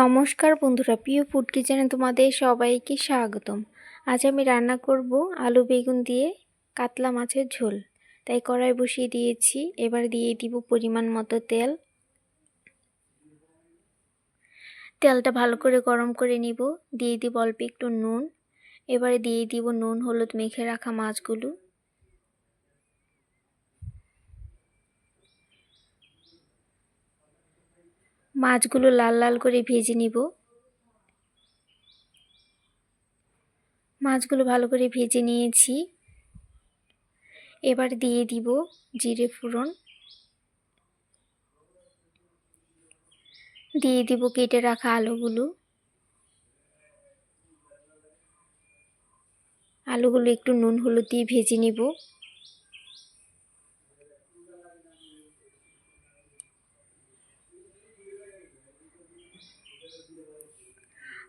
নমস্কার বন্ধুরা, প্রিয় ফুড কিচেনে তোমাদের সবাইকে স্বাগতম। আজ আমি রান্না করব আলু বেগুন দিয়ে কাতলা মাছের ঝোল। তাই কড়াই বসিয়ে দিয়েছি, এবার দিয়ে দিব পরিমাণ মতো তেল। তেলটা ভালো করে গরম করে নিব, দিয়ে দিব অল্প একটু নুন। এবারে দিয়ে দিব নুন, হলুদ মেখে রাখা মাছগুলো। মাছগুলো লাল লাল করে ভেজে নিব। মাছগুলো ভালো করে ভেজে নিয়েছি। এবার দিয়ে দিব জিরে ফোড়ন। দিয়ে দিব কেটে রাখা আলুগুলো। আলুগুলো একটু নুন হলুদ দিয়ে ভেজে নিব।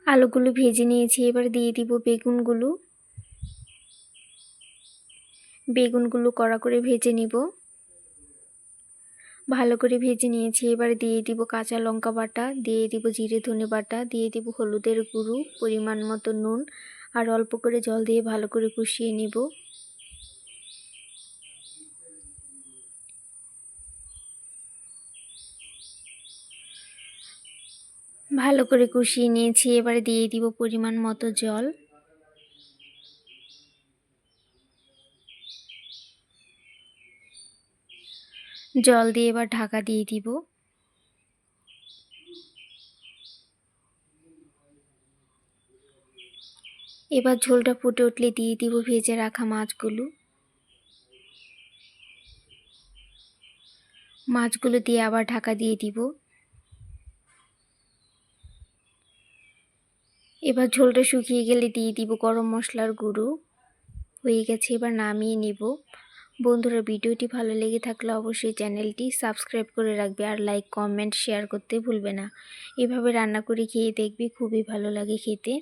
আলুগুলো ভেজে নিয়েছি, এবার দিয়ে দিব বেগুনগুলো। বেগুনগুলো কড়া করে ভেজে নিব। ভালো করে ভেজে নিয়েছি, এবার দিয়ে দিব কাঁচা লঙ্কা বাটা, দিয়ে দিব জিরে ধনে বাটা, দিয়ে দিব হলুদের গুঁড়ো, পরিমাণ মতো নুন, আর অল্প করে জল দিয়ে ভালো করে কষিয়ে নিব। ভালো করে কষিয়ে নিয়েছি, এবারে দিয়ে দিব পরিমাণ মতো জল। জল দিয়ে এবার ঢাকা দিয়ে দিব। এবার ঝোলটা ফুটে উঠলে দিয়ে দিব ভেজে রাখা মাছগুলো। মাছগুলো দিয়ে আবার ঢাকা দিয়ে দিব। এবার ঝোলটা শুকিয়ে গেলে দিয়ে দিব গরম মশলার গুঁড়ো। হয়ে গেছে, এবার নামিয়ে নিব। বন্ধুরা, ভিডিওটি ভালো লেগে থাকলে অবশ্যই চ্যানেলটি সাবস্ক্রাইব করে রাখবে আর লাইক, কমেন্ট, শেয়ার করতে ভুলবে না। এভাবে রান্না করে খেয়ে দেখবি খুবই ভালো লাগে খেতে।